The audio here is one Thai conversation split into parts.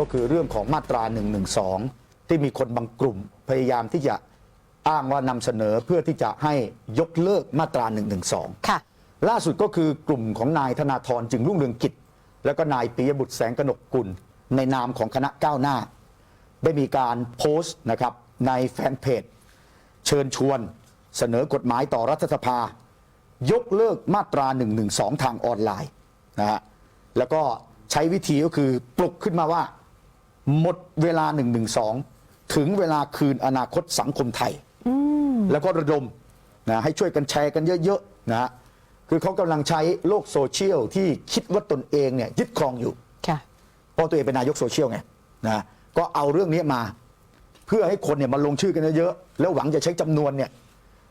ก็คือเรื่องของมาตรา1นึที่มีคนบางกลุ่มพยายามที่จะอ้างว่านำเสนอเพื่อที่จะให้ยกเลิกมาตรา1นึค่ะ ล่าสุดก็คือกลุ่มของนายธนาธรจึงรุ่งเรืองกิจ แล้วก็นายปิยบุตรแสงกนกกุล ในนามของคณะก้าวหน้า ได้มีการโพสต์นะครับในแฟนเพจ เชิญชวนเสนอกฎหมายต่อรัฐสภา ยกเลิกมาตรา 112 ทางออนไลน์นะฮะแล้วก็ใช้วิธีก็คือปลุกขึ้นมาว่า หมดเวลา 112 ถึงเวลาคืนอนาคตสังคมไทย แล้วก็ระดมนะให้ช่วยกันแชร์กันเยอะๆนะฮะคือเขากำลังใช้โลกโซเชียลที่คิดว่าตนเองเนี่ยยึดครองอยู่ค่ะเพราะตัวเองเป็นนายกโซเชียลไงนะก็เอาเรื่องนี้มา เพื่อให้คนเนี่ยมาลงชื่อกันเยอะๆแล้วหวังจะใช้จำนวนเนี่ย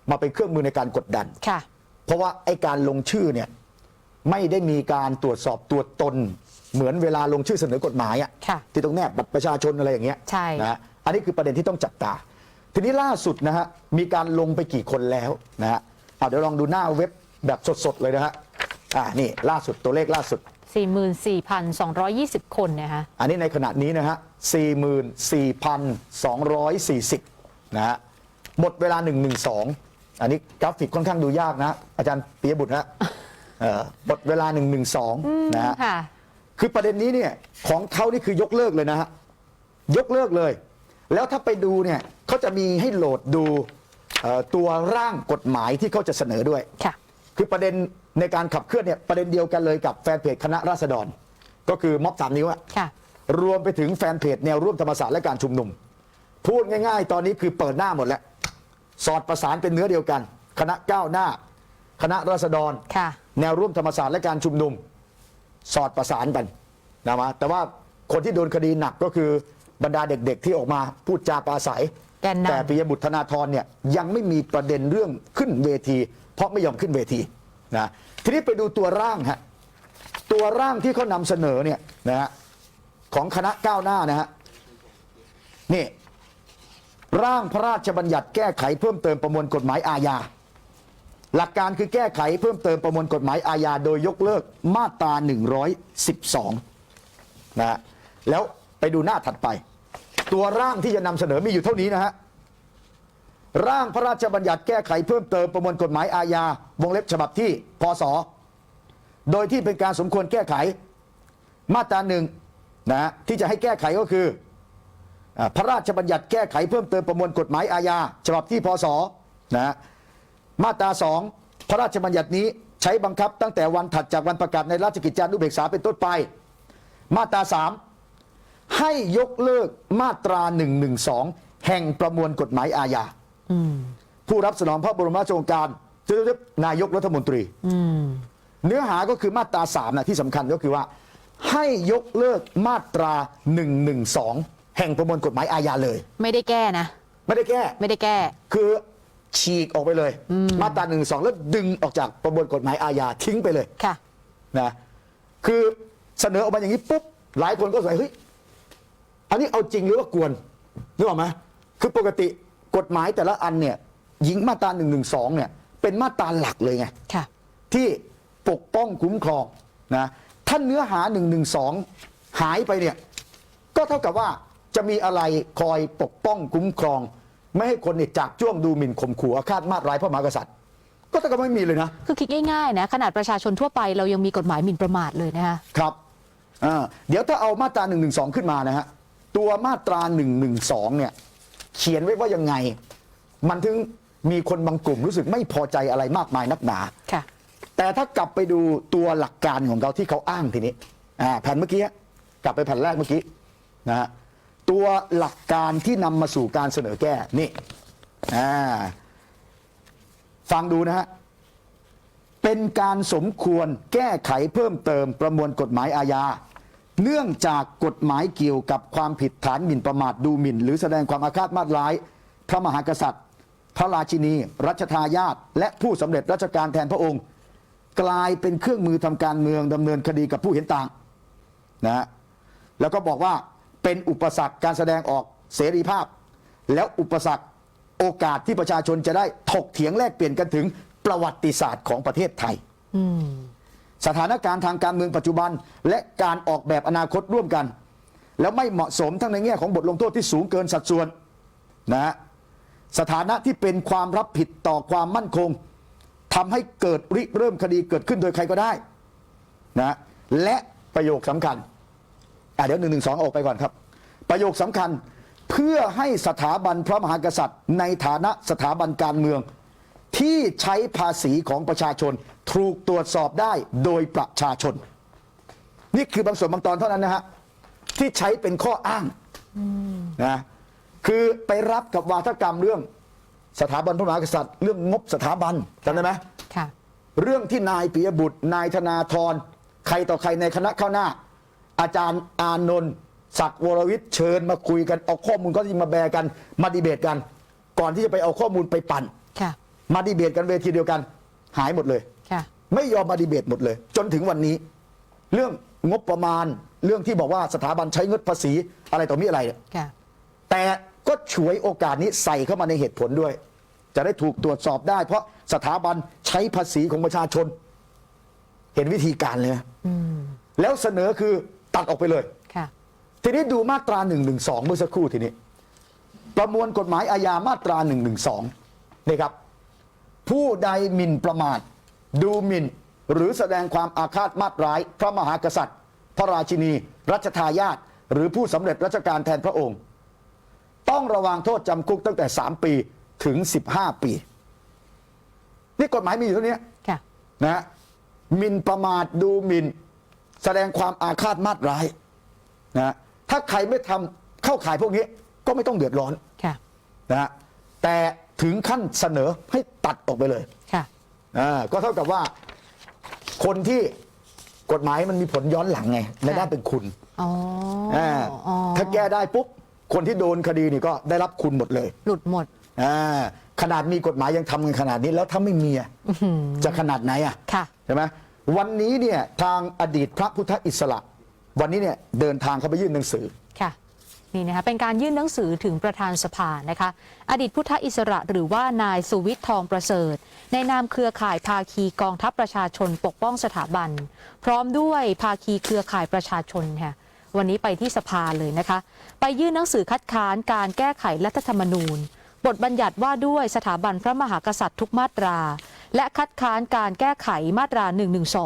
มาเป็นเครื่องมือในการกดดันค่ะเพราะว่าไอ้การลงชื่อเนี่ยไม่ได้มีการตรวจสอบตัวตน เหมือนเวลาลงชื่อเสนอกฎหมายอะค่ะที่ต้องแนบบัตรประชาชนอะไรอย่างเงี้ยใช่ นะฮะอันนี้คือประเด็นที่ต้องจับตา ทีนี้ล่าสุดนะฮะมีการลงไปกี่คนแล้วนะฮะเอาเดี๋ยวลองดูหน้าเว็บแบบสดๆเลยนะฮะอ่านี่ล่าสุดตัวเลขล่าสุด 44,220 คนเนี่ยฮะอันนี้ในขณะนี้นะฮะ 44,240 นะฮะ หมดเวลา 112 อันนี้กราฟิกค่อนข้างดูยากนะ อาจารย์ปียบุตรฮะเอ่อหมดเวลา 112 นะฮะ ค่ะ คือประเด็นนี้เนี่ยของเขานี่คือยกเลิกเลยนะฮะยกเลิกเลย แล้วถ้าไปดูเนี่ยเขาจะมีให้โหลดดูเอ่อตัวร่างกฎหมายที่เขาจะเสนอด้วย ค่ะ คือประเด็นในการขับเคลื่อนเนี่ยประเด็นเดียวกันเลยกับแฟนเพจคณะราษฎร ก็คือม็อบสามนิ้วอะค่ะ รวมไปถึงแฟนเพจแนวร่วมธรรมศาสตร์และการชุมนุม พูดง่ายๆ ตอนนี้คือเปิดหน้าหมดแล้ว สอดประสานเป็นเนื้อเดียวกัน คณะก้าวหน้า คณะราษฎร ค่ะ แนวร่วมธรรมศาสตร์และการชุมนุม สอดประสานกันนะมาแต่ว่าคนที่โดนคดีหนักก็คือบรรดาเด็กๆ ที่ออกมาพูดจาปราศัย แกนนำ แต่ปิยบุตรธนาธรเนี่ยยังไม่มีประเด็นเรื่องขึ้นเวที เพราะไม่ยอมขึ้นเวทีนะทีนี้ไปดูตัวร่างฮะตัวร่างที่เขานำเสนอเนี่ยนะฮะของคณะก้าวหน้านะฮะนี่ ร่างพระราชบัญญัติแก้ไขเพิ่มเติมประมวลกฎหมายอาญา หลักการคือแก้ไขเพิ่มเติมประมวลกฎหมายอาญาโดยยกเลิกมาตรา 112 นะฮะแล้วไปดูหน้าถัดไป ตัวร่างที่จะนำเสนอมีอยู่เท่านี้นะฮะร่างพระราชบัญญัติแก้ไขเพิ่มเติมประมวลกฎหมายอาญาวงเล็บฉบับที่พศโดยที่เป็นการสมควรแก้ไขมาตราหนึ่งนะฮะที่จะให้แก้ไขก็คือ พระราชบัญญัติแก้ไขเพิ่มเติมประมวลกฎหมายอาญาฉบับที่พศนะฮะ มาตราสองพระราชบัญญัตินี้ใช้บังคับตั้งแต่วันถัดจากวันประกาศในราชกิจจานุเบกษาเป็นต้นไป มาตราสามให้ยกเลิกมาตรา112แห่งประมวลกฎหมายอาญาผู้รับสนองพระบรมราชโองการนายกรัฐมนตรีเนื้อหาก็คือมาตรา3นะที่สำคัญก็คือว่า ให้ยกเลิกมาตรา112แห่งประมวลกฎหมายอาญาเลย ไม่ได้แก้นะ ไม่ได้แก้ ไม่ได้แก้ คือ ฉีกออกไปเลย มาตรา1นึแล้วดึงออกจากประมวลกฎหมายอาญาทิ้งไปเลยค่ะ นะคือเสนอออกมาอย่างนี้ปุ๊บหลายคนก็สงสัยเฮ้ยอันนี้เอาจริงหรือว่ากวนนึกออกไหมคือปกติกฎหมายแต่ละอันเนี่ยหญิงมาตรา1นึเนี่ย เป็นมาตราหลักเลยไง ค่ะ ที่ปกป้องคุ้มครองนะถ้าเนื้อหา1นึหายไปเนี่ย ก็เท่ากับว่าจะมีอะไรคอยปกป้องคุ้มครอง ไม่ให้คนเนี่ยจากจ้วงดูหมิ่นข่มขู่อาฆาตมาตร้ายพระมหากษัตริย์ ก็เท่ากับไม่มีเลยนะ คือคิดง่ายๆนะขนาดประชาชนทั่วไปเรายังมีกฎหมายหมิ่นประมาทเลยนะคะครับอ่าเดี๋ยวถ้าเอามาตรา1นึขึ้นมานะฮะตัวมาตรา1นึเนี่ยเขียนไว้ว่ายังไง มันถึงมีคนบางกลุ่มรู้สึกไม่พอใจอะไรมากมายนักหนาค่ะแต่ถ้ากลับไปดูตัวหลักการของเขาที่เขาอ้างทีนี้อ่าแผ่นเมื่อกี้กลับไปแผ่นแรกเมื่อกี้นะฮะ ตัวหลักการที่นำมาสู่การเสนอแก้นี่ฟังดูนะฮะเป็นการสมควรแก้ไขเพิ่มเติมประมวลกฎหมายอาญา เนื่องจากกฎหมายเกี่ยวกับความผิดฐานหมิ่นประมาทดูหมิ่น หรือแสดงความอาฆาตมาตร้าย พระมหากษัตริย์ พระราชินี รัชทายาทและผู้สำเร็จราชการแทนพระองค์ กลายเป็นเครื่องมือทำการเมืองดำเนินคดีกับผู้เห็นต่างนะฮะแล้วก็บอกว่า เป็นอุปสรรคการแสดงออกเสรีภาพ แล้วอุปสรรคโอกาสที่ประชาชนจะได้ถกเถียงแลกเปลี่ยนกันถึงประวัติศาสตร์ของประเทศไทยสถานการณ์ทางการเมืองปัจจุบัน และการออกแบบอนาคตร่วมกัน แล้วไม่เหมาะสมทั้งในแง่ของบทลงโทษที่สูงเกินสัดส่วนนะฮะสถานะที่เป็นความรับผิดต่อความมั่นคงทำให้เกิดริเริ่มคดีเกิดขึ้นโดยใครก็ได้นะและประโยคสำคัญ อะเดี๋ยวหนึ่งหนึ่งสองออกไปก่อนครับ ประโยคสำคัญเพื่อให้สถาบันพระมหากษัตริย์ ในฐานะสถาบันการเมือง ที่ใช้ภาษีของประชาชน ถูกตรวจสอบได้โดยประชาชน นี่คือบางส่วนบางตอนเท่านั้นนะฮะที่ใช้เป็นข้ออ้างนะคือไปรับกับวาทกรรมเรื่องสถาบันพระมหากษัตริย์ เรื่องงบสถาบันจำได้ไหมค่ะเรื่องที่นายปิยบุตร นายธนาธรใครต่อใครในคณะข้าวหน้า อาจารย์อานนท์ศักดิ์วรวิทย์เชิญมาคุยกันเอาข้อมูลก็ที่มาแบร์กัน มาดีเบตกัน ก่อนที่จะไปเอาข้อมูลไปปั่น ค่ะ มาดีเบตกันเวทีเดียวกัน หายหมดเลย ค่ะ ไม่ยอมมาดีเบตหมดเลย จนถึงวันนี้ เรื่องงบประมาณเรื่องที่บอกว่าสถาบันใช้เงินภาษีอะไรต่อมีอะไรเนี่ยค่ะ แต่ก็ฉวยโอกาสนี้ใส่เข้ามาในเหตุผลด้วย จะได้ถูกตรวจสอบได้ เพราะสถาบันใช้ภาษีของประชาชน เห็นวิธีการเลยไหมแล้วเสนอคือ ตัดออกไปเลย ค่ะ ทีนี้ดูมาตรา1นึเมื่อสักครู่ทีนี้ ประมวลกฎหมายอาญามาตรา1นึนี่ครับ ผู้ใดหมิ่นประมาท ดูหมิ่น หรือแสดงความอาฆาตมาตร้าย พระมหากษัตริย์ พระราชินี รัชทายาทหรือผู้สำเร็จราชการแทนพระองค์ ต้องระวังโทษจำคุกตั้งแต่ 3 ปีถึง 15 ปี นี่กฎหมายมีอยู่เท่านี้ค่ะ นะฮะหมิ่นประมาทดูหมิ่น แสดงความอาฆาตมาตร้ายนะฮะถ้าใครไม่ทำเข้าข่ายพวกนี้ก็ไม่ต้องเดือดร้อนค่ะ นะฮะแต่ถึงขั้นเสนอให้ตัดออกไปเลยค่ะ อ่าก็เท่ากับว่า คนที่กฎหมายมันมีผลย้อนหลังไงในด้านเป็นคุณ อ๋ออ่าอ๋อถ้าแก้ได้ปุ๊บ คนที่โดนคดีนี่ก็ได้รับคุณหมดเลยหลุดหมด อ่าขนาดมีกฎหมายยังทำกันขนาดนี้แล้วถ้าไม่มีอะจะขนาดไหนอะค่ะ ใช่ไหม วันนี้เนี่ยทางอดีตพระพุทธอิสระ วันนี้เนี่ยเดินทางเข้าไปยื่นหนังสือ ค่ะนี่นะคะเป็นการยื่นหนังสือถึงประธานสภานะคะ อดีตพุทธอิสระหรือว่านายสุวิทย์ทองประเสริฐ ในนามเครือข่ายภาคีกองทัพประชาชนปกป้องสถาบัน พร้อมด้วยภาคีเครือข่ายประชาชนค่ะวันนี้ไปที่สภาเลยนะคะ ไปยื่นหนังสือคัดค้านการแก้ไขรัฐธรรมนูญ บทบัญญัติว่าด้วยสถาบันพระมหากษัตริย์ทุกมาตรา และคัดค้านการแก้ไขมาตรา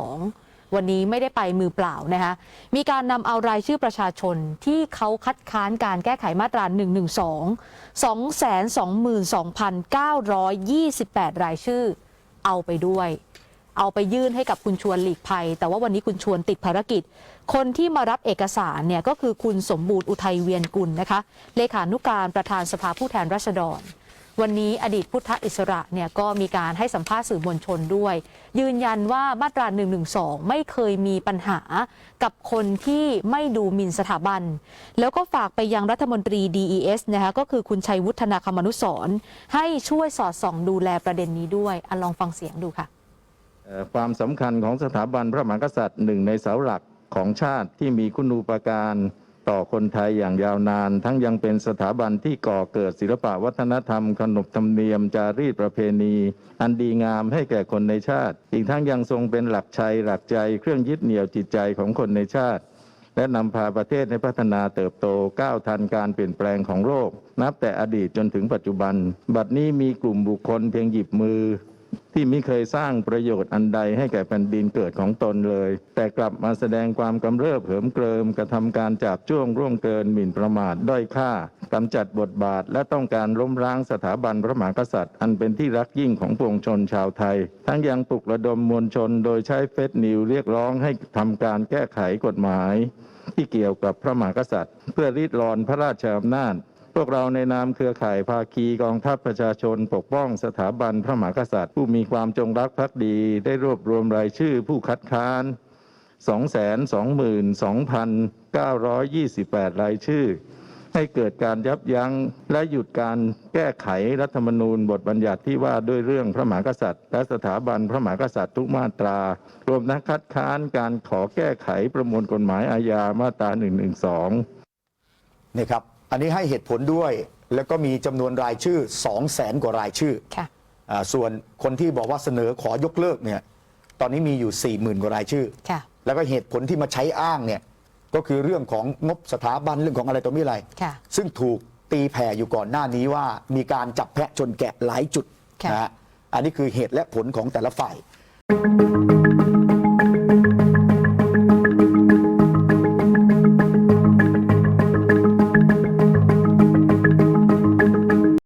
112 วันนี้ไม่ได้ไปมือเปล่านะคะมีการนำเอารายชื่อประชาชนที่เขาคัดค้านการแก้ไขมาตรา 112 222,928 รายชื่อ เอาไปด้วยเอาไปยื่นให้กับคุณชวนหลีกภัย แต่ว่าวันนี้คุณชวนติดภารกิจ คนที่มารับเอกสารเนี่ยก็คือคุณสมบูรณ์อุทัยเวียนกุลนะคะ เลขานุการประธานสภาผู้แทนราษฎร วันนี้อดีตพุทธอิสระเนี่ยก็มีการให้สัมภาษณ์สื่อมวลชนด้วย ยืนยันว่ามาตรา112ไม่เคยมีปัญหากับคนที่ไม่ดูหมิ่นสถาบัน แล้วก็ฝากไปยังรัฐมนตรี DES นะคะก็คือคุณชัยวุฒนาคมนุสรให้ช่วยสอดส่องดูแลประเด็นนี้ด้วยอลองฟังเสียงดูค่ะความสำคัญของสถาบันพระมหากษัตริย์หนึ่งในเสาหลักของชาติที่มีคุณูปการ ต่อคนไทยอย่างยาวนาน ทั้งยังเป็นสถาบันที่ก่อเกิดศิลปะวัฒนธรรม ขนบธรรมเนียม จารีตประเพณี อันดีงามให้แก่คนในชาติ อีกทั้งยังทรงเป็นหลักชัยหลักใจ เครื่องยึดเหนี่ยวจิตใจของคนในชาติ และนำพาประเทศให้พัฒนาเติบโตก้าวทันการเปลี่ยนแปลงของโลกนับแต่อดีตจนถึงปัจจุบัน บัดนี้มีกลุ่มบุคคลเพียงหยิบมือ ที่มิเคยสร้างประโยชน์อันใดให้แก่แผ่นดินเกิดของตนเลย แต่กลับมาแสดงความกำเริบเหิมเกริมกระทำการจับจ้วงร่วงเกินหมิ่นประมาทด้อยค่ากำจัดบทบาท และต้องการล้มล้างสถาบันพระมหากษัตริย์ อันเป็นที่รักยิ่งของปวงชนชาวไทย ทั้งยังปลุกระดมมวลชนโดยใช้เฟซนิวเรียกร้องให้ทำการแก้ไขกฎหมาย ที่เกี่ยวกับพระมหากษัตริย์ เพื่อริดรอนพระราชอำนาจ พวกเราในนามเครือข่ายภาคีกองทัพประชาชนปกป้องสถาบันพระมหากษัตริย์ ผู้มีความจงรักภักดี ได้รวบรวมรายชื่อผู้คัดค้าน 222,928 รายชื่อ ให้เกิดการยับยั้งและหยุดการแก้ไขรัฐธรรมนูญบทบัญญัติที่ว่าด้วยเรื่องพระมหากษัตริย์ และสถาบันพระมหากษัตริย์ทุกมาตรา รวมทั้งคัดค้านการขอแก้ไขประมวลกฎหมายอาญามาตรา112นี่ครับ อันนี้ให้เหตุผลด้วย แล้วก็มีจำนวนรายชื่อ 2 0 0แสนกว่ารายชื่อค่ะ อาส่วนคนที่บอกว่าเสนอขอยกเลิกเนี่ย ตอนนี้มีอยู่4 0,000กว่ารายชื่อ ค่ะ แล้วก็เหตุผลที่มาใช้อ้างเนี่ย ก็คือเรื่องของงบสถาบันเรื่องของอะไรตัวมีอะไร ค่ะซึ่งถูกตีแผ่อยู่ก่อนหน้านี้ว่ามีการจับแพะชนแกะหลายจุดค่ะ นะฮะ อันนี้คือเหตุและผลของแต่ละฝ่าย